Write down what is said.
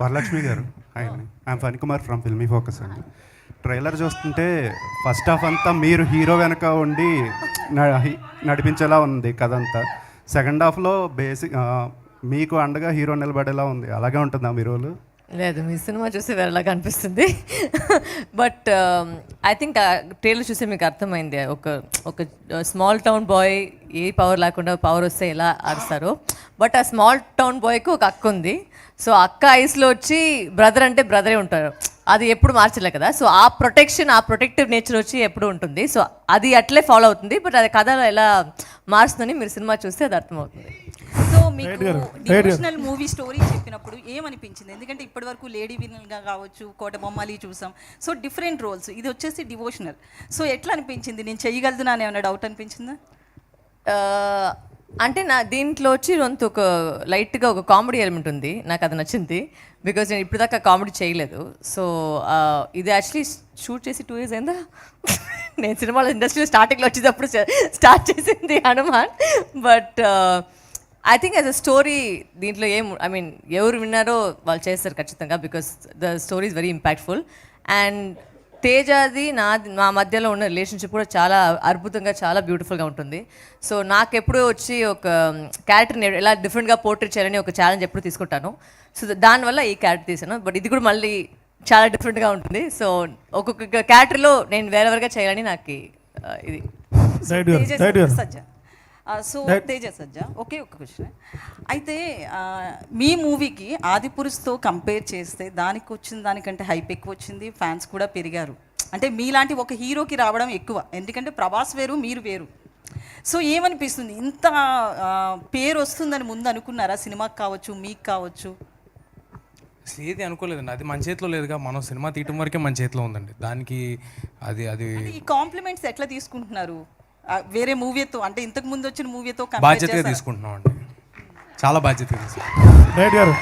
వరలక్ష్మి గారు. ఆయన I'm Phani Kumar from Filmy Focus అండి. ట్రైలర్ చూస్తుంటే ఫస్ట్ హాఫ్ అంతా మీరు హీరో వెనక ఉండి నడిపించేలా ఉంది కథ అంతా సెకండ్ హాఫ్లో బేసిక్ మీకు అండగా హీరో నిలబడేలా ఉంది. అలాగే ఉంటుందా మీ రోలు లేదు మీ సినిమా చూస్తే వేరేలాగా అనిపిస్తుంది. బట్ ఐ థింక్ ట్రైలర్ చూస్తే మీకు అర్థమైంది. ఒక ఒక స్మాల్ టౌన్ బాయ్ ఏ పవర్ లేకుండా పవర్ వస్తే ఎలా ఆరుస్తారో బట్ ఆ స్మాల్ టౌన్ బాయ్కి ఒక అక్క ఉంది. సో అక్క ఐస్లో వచ్చి బ్రదర్ అంటే బ్రదరే ఉంటారు. అది ఎప్పుడు మార్చలే కదా. సో ఆ ప్రొటెక్షన్ ఆ ప్రొటెక్టివ్ నేచర్ వచ్చి ఎప్పుడు ఉంటుంది. సో అది అట్లే ఫాలో అవుతుంది. బట్ అది కథలో ఎలా మారుస్తుందని మీరు సినిమా చూస్తే అది అర్థమవుతుంది. సో మీకు డివోషనల్ మూవీ స్టోరీ చెప్పినప్పుడు ఏమనిపించింది? ఎందుకంటే ఇప్పటి వరకు లేడీ వినల్గా కావచ్చు కోట బొమ్మాలి చూసాం. So different roles. ఇది వచ్చేసి డివోషనల్. సో ఎట్లా అనిపించింది? నేను చేయగలుగుతున్నా అని ఏమైనా డౌట్ అనిపించిందా అంటే నా దీంట్లో వచ్చి కొంత ఒక లైట్గా ఒక కామెడీ ఎలిమెంట్ ఉంది. నాకు అది నచ్చింది. బికాజ్ నేను ఇప్పుడు దాకా కామెడీ చేయలేదు. సో ఇది యాక్చువల్లీ షూట్ చేసి టూ ఇయర్స్ అయిందా? నేను సినిమాలో ఇండస్ట్రీలో స్టార్టింగ్లో వచ్చేటప్పుడు స్టార్ట్ చేసింది Hanuman. But I think as a story దీంట్లో ఏం ఐ మీన్ ఎవరు విన్నారో వాళ్ళు చేస్తారు ఖచ్చితంగా because the story is very impactful. And తేజాది నా మా మధ్యలో ఉన్న రిలేషన్షిప్ కూడా చాలా అద్భుతంగా చాలా బ్యూటిఫుల్గా ఉంటుంది. సో నాకు ఎప్పుడూ వచ్చి ఒక క్యారెక్టర్ని ఎలా డిఫరెంట్గా పోర్ట్రేట్ చేయాలని ఒక ఛాలెంజ్ ఎప్పుడు తీసుకుంటాను. సో దానివల్ల ఈ క్యారెక్టర్ తీసాను బట్ ఇది కూడా మళ్ళీ చాలా డిఫరెంట్గా ఉంటుంది. సో ఒక్కొక్క క్యారెక్టర్లో నేను వేరే వేరేగా చేయాలని నాకు ఇది. సజ్జ సో తేజ సజ్జ ఒకే ఒక క్వశ్చన్ అయితే మీ మూవీకి ఆదిపురుషుతో కంపేర్ చేస్తే దానికి వచ్చిన దానికంటే హైప్ ఎక్కువ వచ్చింది ఫ్యాన్స్ కూడా పెరిగారు. అంటే మీలాంటి ఒక హీరోకి రావడం ఎక్కువ. ఎందుకంటే ప్రభాస్ వేరు మీరు వేరు. సో ఏమనిపిస్తుంది? ఇంత పేరు వస్తుందని ముందు అనుకున్నారా? సినిమాకి కావచ్చు మీకు కావచ్చు? ఏది అనుకోలేదండి. అది మన చేతిలో లేదుగా. మనం సినిమా తీయటం వరకే మన చేతిలో ఉందండి. దానికి అది అది ఈ కాంప్లిమెంట్స్ ఎట్లా తీసుకుంటున్నారు? వేరే మూవీతో అంటే ఇంతకు ముందు వచ్చిన మూవీతో కంపేర్ బాధ్యతగా తీసుకుంటున్నాం అండి చాలా బాధ్యతగా తీసుకుంటున్నాం. రైట్ గారు.